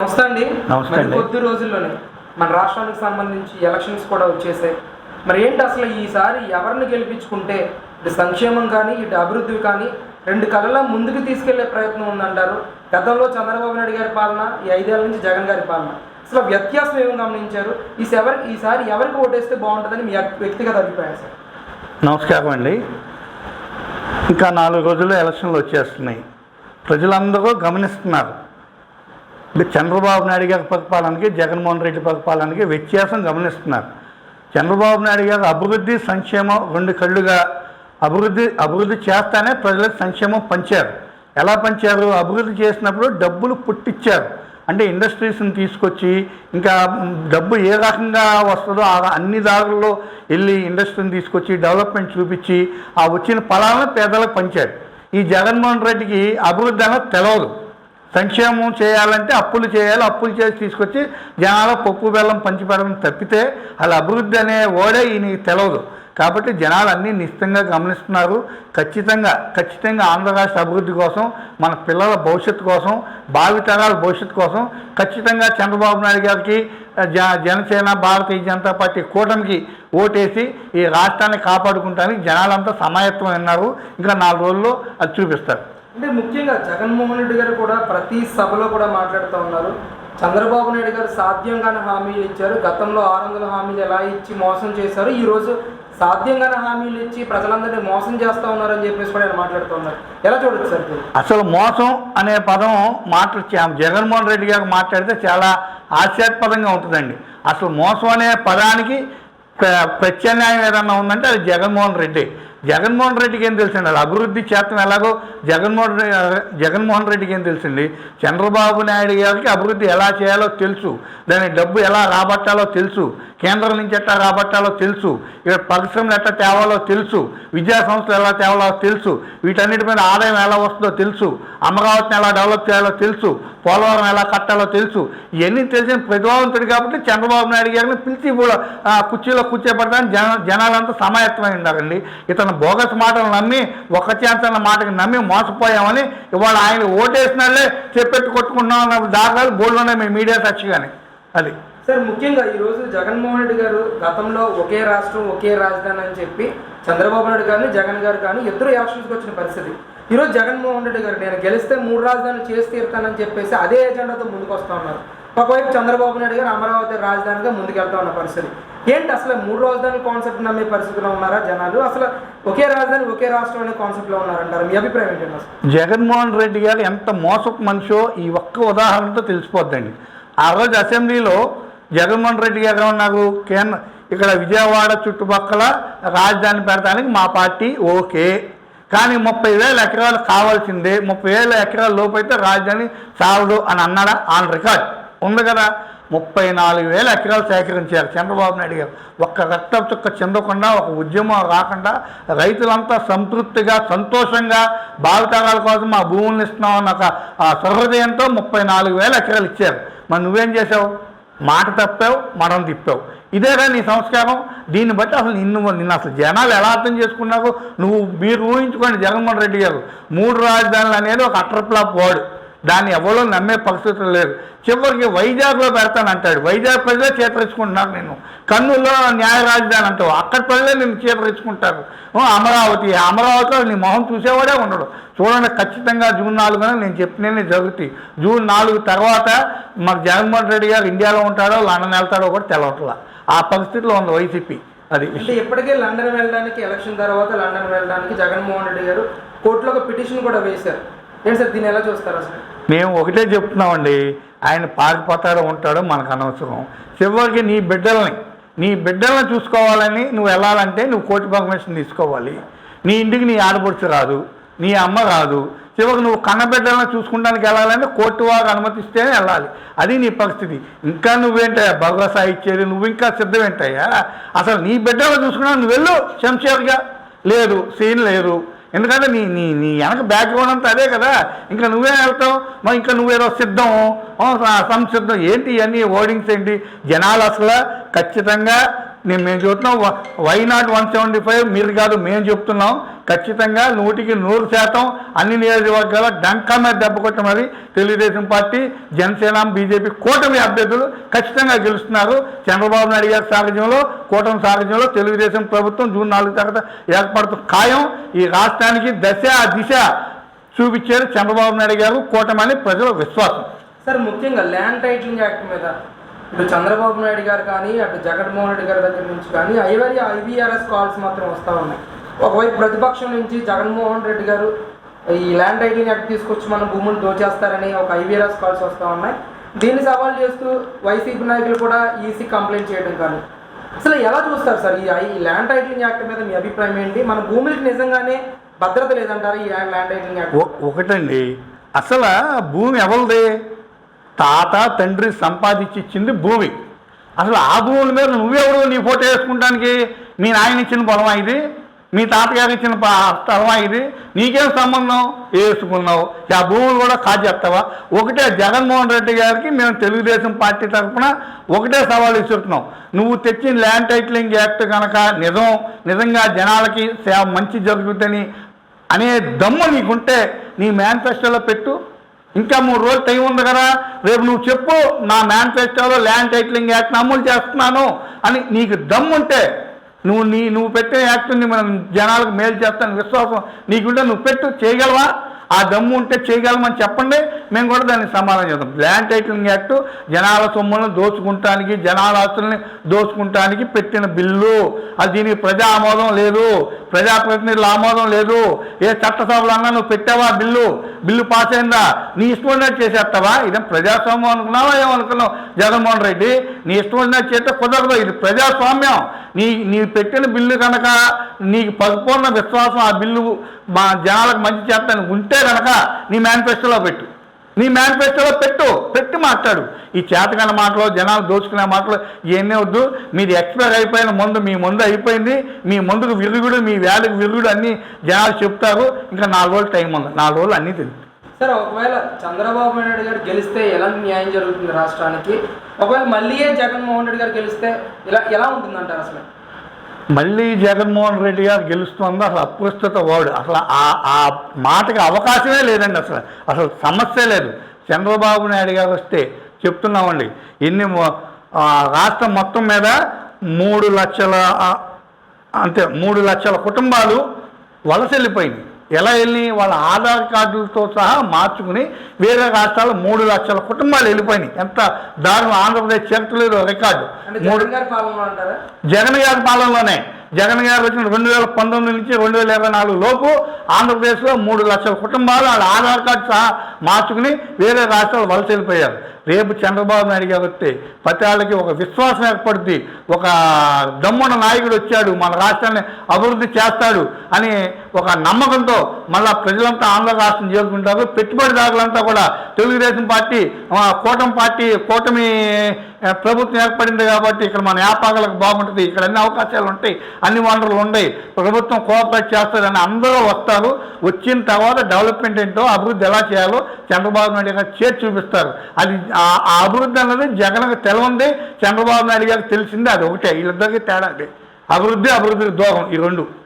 నమస్తే అండి. నమస్తే. కొద్ది రోజుల్లోనే మన రాష్ట్రానికి సంబంధించి ఎలక్షన్స్ కూడా వచ్చేసాయి. మరి ఏంటి అసలు ఈసారి ఎవరిని గెలిపించుకుంటే ఇటు సంక్షేమం కానీ ఇటు అభివృద్ధి కానీ రెండు కళల ముందుకు తీసుకెళ్ళే ప్రయత్నం ఉందంటారు? గతంలో చంద్రబాబు నాయుడు గారి పాలన ఈ ఐదేళ్ళ నుంచి జగన్ గారి పాలన. అసలు వ్యత్యాసం ఏమి గమనించారు? ఈసారి ఈసారి ఎవరికి ఓటేస్తే బాగుంటుందని మీ వ్యక్తిగత అభిప్రాయం సార్. నమస్కారం అండి. ఇంకా నాలుగు రోజుల్లో ఎలక్షన్లు వచ్చేస్తున్నాయి. ప్రజలందరూ గమనిస్తున్నారు. చంద్రబాబు నాయుడు గారి పరిపాలనకి జగన్మోహన్ రెడ్డి పరిపాలనకి వ్యత్యాసం గమనిస్తున్నారు. చంద్రబాబు నాయుడు గారు అభివృద్ధి సంక్షేమం రెండు కళ్ళుగా అభివృద్ధి అభివృద్ధి చేస్తానే ప్రజలకు సంక్షేమం పంచారు. ఎలా పంచారు? అభివృద్ధి చేసినప్పుడు డబ్బులు పుట్టించారు అంటే ఇండస్ట్రీస్ని తీసుకొచ్చి ఇంకా డబ్బు ఏ రకంగా వస్తుందో ఆ అన్ని దారుల్లో వెళ్ళి ఇండస్ట్రీని తీసుకొచ్చి డెవలప్మెంట్ చూపించి ఆ వచ్చిన ఫలాలను పేదలకు పంచారు. ఈ జగన్మోహన్ రెడ్డికి అభివృద్ధి అనేది తెలవదు. సంక్షేమం చేయాలంటే అప్పులు చేయాలి. అప్పులు చేసి తీసుకొచ్చి జనాల పప్పు బెల్లం పంచిపెడడం తప్పితే అలా అభివృద్ధి అనే ఓడే ఈయనకి తెలవదు. కాబట్టి జనాలు అన్నీ నిశ్చితంగా గమనిస్తున్నారు. ఖచ్చితంగా ఖచ్చితంగా ఆంధ్ర రాష్ట్ర అభివృద్ధి కోసం మన పిల్లల భవిష్యత్తు కోసం భావితరాల భవిష్యత్తు కోసం ఖచ్చితంగా చంద్రబాబు నాయుడు గారికి జ జనసేన భారతీయ జనతా పార్టీ కూటమికి ఓటేసి ఈ రాష్ట్రాన్ని కాపాడుకుంటానికి జనాలంతా సమాయత్తం ఉన్నారు ఇంకా నాలుగు రోజుల్లో అది చూపిస్తారు. అంటే ముఖ్యంగా జగన్మోహన్ రెడ్డి గారు కూడా ప్రతి సభలో కూడా మాట్లాడుతూ ఉన్నారు. చంద్రబాబు నాయుడు గారు సాధ్యంగానే హామీలు ఇచ్చారు. గతంలో ఆరు వందల హామీలు ఎలా ఇచ్చి మోసం చేశారు ఈరోజు సాధ్యం సాధ్యంగానే హామీలు ఇచ్చి ప్రజలందరినీ మోసం చేస్తూ ఉన్నారని చెప్పేసి కూడా ఆయన మాట్లాడుతూ ఉన్నారు. ఎలా చూడొచ్చు సార్ అసలు మోసం అనే పదం మాట్లాడి జగన్మోహన్ రెడ్డి గారు మాట్లాడితే చాలా హాస్యాస్పదంగా ఉంటుందండి. అసలు మోసం అనే పదానికి ప్ర- ప్రత్యామ్నాయం ఏదన్నా ఉందంటే అది జగన్మోహన్ రెడ్డి. జగన్మోహన్ రెడ్డికి ఏం తెలుసండి? అలా అభివృద్ధి చేతం ఎలాగో జగన్మోహన్ జగన్మోహన్ రెడ్డికి ఏం తెలుసండి? చంద్రబాబు నాయుడు గారికి అభివృద్ధి ఎలా చేయాలో తెలుసు. దాని డబ్బు ఎలా రాబట్టాలో తెలుసు. కేంద్రం నుంచి ఎట్లా రాబట్టాలో తెలుసు. ఇక్కడ పరిశ్రమలు ఎట్లా తేవాలో తెలుసు. విద్యా సంస్థలు ఎలా తేవాలో తెలుసు. వీటన్నిటి మీద ఆదాయం ఎలా వస్తుందో తెలుసు. అమరావతిని ఎలా డెవలప్ చేయాలో తెలుసు. పోలవరం ఎలా కట్టాలో తెలుసు. ఇవన్నీ తెలిసిన ప్రతిభావంతుడు కాబట్టి చంద్రబాబు నాయుడు గారిని పిలిచి కూడా కుర్చీలో కూర్చోబెడతాను జన జనాలంతా సమాయత్తమై ఉన్నారండి. ఇతను బోగస్ మాటలు నమ్మి ఒక ఛాన్స్ అన్న మాటకి నమ్మి మోసపోయామని ఇవాళ ఆయన ఓటేసినాళ్ళే చెప్పెట్టు కొట్టుకున్నాం అన్న దాఖలాలు బోర్డు ఉన్నాయి మీ మీడియా సాక్షిగానే. అది. సార్ ముఖ్యంగా ఈ రోజు జగన్మోహన్ రెడ్డి గారు గతంలో ఒకే రాష్ట్రం ఒకే రాజధాని అని చెప్పి చంద్రబాబు నాయుడు గారిని జగన్ గారు కానీ ఇద్దరు యాక్షన్స్కి వచ్చిన పరిస్థితి. ఈ రోజు జగన్మోహన్ రెడ్డి గారు నేను గెలిస్తే మూడు రాజధానులు చేసి తీరుతానని చెప్పేసి అదే ఎజెండాతో ముందుకొస్తా ఉన్నారు. ఒకవైపు చంద్రబాబు నాయుడు గారు అమరావతి రాజధానిగా ముందుకెళ్తా ఉన్న పరిస్థితి. ఏంటి అసలు మూడు రాజధాని కాన్సెప్ట్ నమ్మే పరిస్థితిలో ఉన్నారా జనాలు? అసలు ఒకే రాజధాని ఒకే రాష్ట్రం అనే కాన్సెప్ట్లో ఉన్నారంటారు? మీ అభిప్రాయం ఏంటంటే జగన్మోహన్ రెడ్డి గారు ఎంత మోసపు మనిషో ఈ ఒక్క ఉదాహరణతో తెలిసిపోద్దండి. ఆ రోజు అసెంబ్లీలో జగన్మోహన్ రెడ్డి గారు ఉన్నారు కేంద్ర ఇక్కడ విజయవాడ చుట్టుపక్కల రాజధాని పెడతానికి మా పార్టీ ఓకే. కానీ ముప్పై వేల ఎకరాలు కావాల్సిందే. ముప్పై వేల ఎకరాల లోపు అయితే రాజధాని చాలదు అని అన్నాడా? On record. ఉంది కదా? ముప్పై నాలుగు వేల ఎకరాలు సేకరించారు. చంద్రబాబు నాయుడు గారు. ఒక్క రక్త చుక్క చెందకుండా ఒక ఉద్యమం రాకుండా రైతులంతా సంతృప్తిగా సంతోషంగా భావితరాల కోసం మా భూములను ఇస్తున్నామన్న ఒక ఆ సహృదయంతో ముప్పై నాలుగు వేల ఎకరాలు ఇచ్చారు. మరి నువ్వేం చేసావు మాట తప్పావు మనం తిప్పావు. ఇదేగా నీ సంస్కారం. దీన్ని బట్టి అసలు నిన్ను నిన్ను అసలు జనాలు ఎలా అర్థం చేసుకున్నావు నువ్వు మీరు ఊహించుకోండి జగన్మోహన్ రెడ్డి గారు. మూడు రాజధానులు అనేది ఒక అట్రప్లాప్ వాడు దాన్ని ఎవరో నమ్మే పరిస్థితులు లేదు చివరికి వైజాగ్లో పెడతానంటాడు వైజాగ్ ప్రజలే చేతరించుకుంటున్నారు నేను కర్నూలులో న్యాయ రాజధాని అంటావు. అక్కడ ప్రజలే నేను చేతరించుకుంటారు. అమరావతి. అమరావతిలో నీ మొహం చూసేవాడే ఉండడు. చూడండి ఖచ్చితంగా జూన్ నాలుగున నేను చెప్పినవి జరుగుతాయి. జూన్ నాలుగు తర్వాత మాకు జగన్మోహన్ రెడ్డి గారు ఇండియాలో ఉంటాడో లండన్ వెళ్తాడో కూడా తెలవట్లా. ఆ పరిస్థితిలో ఉంది వైసీపీ. అది అంటే ఇప్పటికే లండన్ వెళ్ళడానికి ఎలక్షన్ తర్వాత లండన్ వెళ్ళడానికి జగన్మోహన్ రెడ్డి గారు కోర్టులో ఒక పిటిషన్ కూడా వేశారు. సార్ దీన్ని ఎలా చూస్తారు అసలు? మేము ఒకటే చెప్తున్నామండి ఆయన పారిపోతాడో ఉంటాడో మనకు అనవసరం. చివరికి నీ బిడ్డల్ని నీ బిడ్డలను చూసుకోవాలని నువ్వు వెళ్ళాలంటే నువ్వు కోర్టు పర్మిషన్ తీసుకోవాలి. నీ ఇంటికి నీ ఆడపడుచు రాదు నీ అమ్మ రాదు. చివరికి నువ్వు కన్నబిడ్డలను చూసుకుంటానికి వెళ్ళాలంటే కోర్టు వారు అనుమతిస్తేనే వెళ్ళాలి. అది నీ పరిస్థితి. ఇంకా నువ్వేంటయ్యా భగవసా ఇచ్చేది? నువ్వు ఇంకా సిద్ధమేంటయ్యా? అసలు నీ బిడ్డలను చూసుకున్నా నువ్వు వెళ్ళు శంషేర్గా. లేదు సీన్ లేదు. ఎందుకంటే నీ నీ నీ వెనక బ్యాక్గ్రౌండ్ అంతా అదే కదా. ఇంకా నువ్వే వెళ్తావు. మరి ఇంకా నువ్వేదో సిద్ధం. సంసిద్ధం. ఏంటి ఇవన్నీ ఓడింగ్స్ ఏంటి? జనాలు అసలు ఖచ్చితంగా నేను మేము చెబుతున్నాం why not one seventy five మీరు కాదు మేము చెప్తున్నాం. ఖచ్చితంగా నూటికి నూరు శాతం అన్ని నియోజకవర్గాల డంకా మీద దెబ్బ కొట్ట మరి తెలుగుదేశం పార్టీ జనసేన బీజేపీ కూటమి అభ్యర్థులు ఖచ్చితంగా గెలుస్తున్నారు. చంద్రబాబు నాయుడు గారి సారథ్యంలో కూటమి సారథ్యంలో తెలుగుదేశం ప్రభుత్వం జూన్ నాలుగు తర్వాత ఏర్పడుతున్న ఖాయం. ఈ రాష్ట్రానికి దశ దిశ చూపించారు చంద్రబాబు నాయుడు గారు. కూటమి ప్రజల విశ్వాసం. సార్ ముఖ్యంగా ల్యాండ్ టైటిలింగ్ యాక్ట్ మీద ఇటు చంద్రబాబు నాయుడు గారు కానీ అటు జగన్మోహన్ రెడ్డి గారి దగ్గర నుంచి కానీ ఐవరి ఐవీఆర్ఎస్ కాల్స్ మాత్రం వస్తూ ఉన్నాయి. ఒకవైపు ప్రతిపక్షం నుంచి జగన్మోహన్ రెడ్డి గారు ఈ ల్యాండ్ టైటిలింగ్ యాక్ట్ తీసుకొచ్చి మన భూములు దోచేస్తారని ఒక ఐవీఆర్ఎస్ కాల్స్ వస్తూ ఉన్నాయి. దీన్ని సవాల్ చేస్తూ వైసీపీ నాయకులు కూడా ఈసీ కంప్లైంట్ చేయడం కానీ. అసలు ఎలా చూస్తారు సార్ ఈ ల్యాండ్ టైటిలింగ్ యాక్ట్ మీద మీ అభిప్రాయం ఏంటి? మన భూములకి నిజంగానే భద్రత లేదంటారు ఈ ల్యాండ్ టైటిలింగ్ యాక్ట్? ఒకటండి. అసలు భూమి ఎవరిది? తాత తండ్రి సంపాదించి ఇచ్చింది భూమి. అసలు ఆ భూముల మీద నువ్వెవరు నీ ఫోటో వేసుకుంటానికి? మీ నాయన ఇచ్చిన పొలమా ఇది? మీ తాతగారు ఇచ్చిన స్థలమా ఇది? నీకేం సంబంధం? వేసుకున్నావు ఆ భూములు కూడా కాజేస్తావా ఒకటే జగన్మోహన్ రెడ్డి గారికి మేము తెలుగుదేశం పార్టీ తరఫున ఒకటే సవాల్ ఇస్తున్నాం నువ్వు తెచ్చిన ల్యాండ్ టైటిలింగ్ యాక్ట్ కనుక నిజం నిజంగా జనాలకి సేవ మంచి జరుగుతుందని అనే దమ్ము నీకుంటే నీ మేనిఫెస్టోలో పెట్టు. ఇంకా మూడు రోజులు టైం ఉంది కదా. రేపు నువ్వు చెప్పు నా మేనిఫెస్టోలో ల్యాండ్ టైటిలింగ్ యాక్ట్ అమలు చేస్తున్నాను అని నీకు దమ్ముంటే నువ్వు నీ నువ్వు పెట్టే యాక్ట్ని మనం జనాలకు మేలు చేస్తాను విశ్వాసం నీకుంటే నువ్వు పెట్టు చేయగలవా? ఆ దమ్ము ఉంటే చేయగలమని చెప్పండి. మేము కూడా దాన్ని సమాధానం చేద్దాం ల్యాండ్ టైటిలింగ్ యాక్ట్ జనాల సొమ్ములను దోచుకుంటానికి జనాల ఆస్తుల్ని దోచుకుంటానికి పెట్టిన బిల్లు. అది దీనికి ప్రజా ఆమోదం లేదు. ప్రజాప్రతినిధుల ఆమోదం లేదు. ఏ చట్టసభలు అన్నా నువ్వు పెట్టావా బిల్లు? బిల్లు పాస్ అయిందా? నీ ఇష్టం ఉన్నట్టు చేసేస్తావా? ఇదేం ప్రజాస్వామ్యం అనుకున్నావా? ఏమనుకున్నావు? జగన్మోహన్ రెడ్డి నీ ఇష్టం ఉన్నట్టు చేస్తే కుదరదు. ఇది ప్రజాస్వామ్యం. నీ నీ పెట్టిన బిల్లు కనుక నీకు పరిపూర్ణ విశ్వాసం ఆ బిల్లు మా జనాలకు మంచి చేస్తాను ఉంటే కనుక నీ మేనిఫెస్టోలో పెట్టు. నీ మేనిఫెస్టోలో పెట్టు పెట్టి మాట్లాడు. ఈ చేతకన్న మాటలు జనాలు దోచుకునే మాటలు ఇవన్నీ వద్దు. మీది ఎక్స్పైర్ అయిపోయిన మందు మీ మందు అయిపోయింది. మీ మందుకు విరుగుడు మీ వ్యాధికి విరుగుడు అన్నీ జనాలు చెప్తారు. ఇంకా నాలుగు రోజులు టైం ఉంది. నాలుగు రోజులు అన్నీ తెలుసు సార్ ఒకవేళ చంద్రబాబు నాయుడు గారు గెలిస్తే ఎలాంటి న్యాయం జరుగుతుంది రాష్ట్రానికి? ఒకవేళ మళ్ళీ జగన్మోహన్ రెడ్డి గారు గెలిస్తే ఇలా ఎలా ఉంటుందంటారు అసలు? మళ్ళీ జగన్మోహన్ రెడ్డి గారు గెలుస్తుంది అసలు అప్రస్తుత వాడు. అసలు ఆ ఆ మాటకి అవకాశమే లేదండి అసలు. అసలు సమస్య లేదు. చంద్రబాబు నాయుడు గారు వస్తే చెప్తున్నామండి. ఎన్ని ఆ, రాష్ట్రం మొత్తం మీద మూడు లక్షల అంటే మూడు లక్షల కుటుంబాలు వలస వెళ్ళిపోయింది ఎలా వెళ్ళి వాళ్ళ ఆధార్ కార్డులతో సహా మార్చుకుని వేరే రాష్ట్రాలు మూడు లక్షల కుటుంబాలు వెళ్ళిపోయినాయి. ఎంత దారుణం. ఆంధ్రప్రదేశ్ చరిత్రలో రికార్డు. మూడు జగన్ గారి పాలనలోనే. జగన్ గారు వచ్చిన రెండు వేల పంతొమ్మిది నుంచి రెండు వేల ఇరవై నాలుగు లోపు ఆంధ్రప్రదేశ్లో మూడు లక్షల కుటుంబాలు వాళ్ళ ఆధార్ కార్డు సహా మార్చుకుని వేరే రాష్ట్రాలు వలస వెళ్ళిపోయారు. రేపు చంద్రబాబు నాయుడు గారు వస్తే ప్రతి వాళ్ళకి ఒక విశ్వాసం ఏర్పడుద్ది. ఒక దమ్మున నాయకుడు వచ్చాడు. మన రాష్ట్రాన్ని అభివృద్ధి చేస్తాడు. అని ఒక నమ్మకంతో మళ్ళా ప్రజలంతా ఆంధ్ర రాష్ట్రం చేరుకుంటారు పెట్టుబడిదారులంతా కూడా తెలుగుదేశం పార్టీ ఆ, కూటమి పార్టీ కూటమి ప్రభుత్వం ఏర్పడింది కాబట్టి ఇక్కడ మన వ్యాపారాలకు బాగుంటుంది. ఇక్కడ అన్ని అవకాశాలు ఉంటాయి. అన్ని వనరులు ఉన్నాయి ప్రభుత్వం కోఆపరేట్ చేస్తుందని అందరూ వస్తారు. వచ్చిన తర్వాత డెవలప్మెంట్ ఏంటో అభివృద్ధి ఎలా చేయాలో చంద్రబాబు నాయుడు గారు చేసి చూపిస్తారు. అది ఆ- అభివృద్ధి అన్నది జగన్కు తెలవంది. చంద్రబాబు నాయుడు గారికి తెలిసింది అది ఒకటే. వీళ్ళిద్దరికీ తేడా అది. అభివృద్ధి అభివృద్ధి దూరం ఈ రెండు.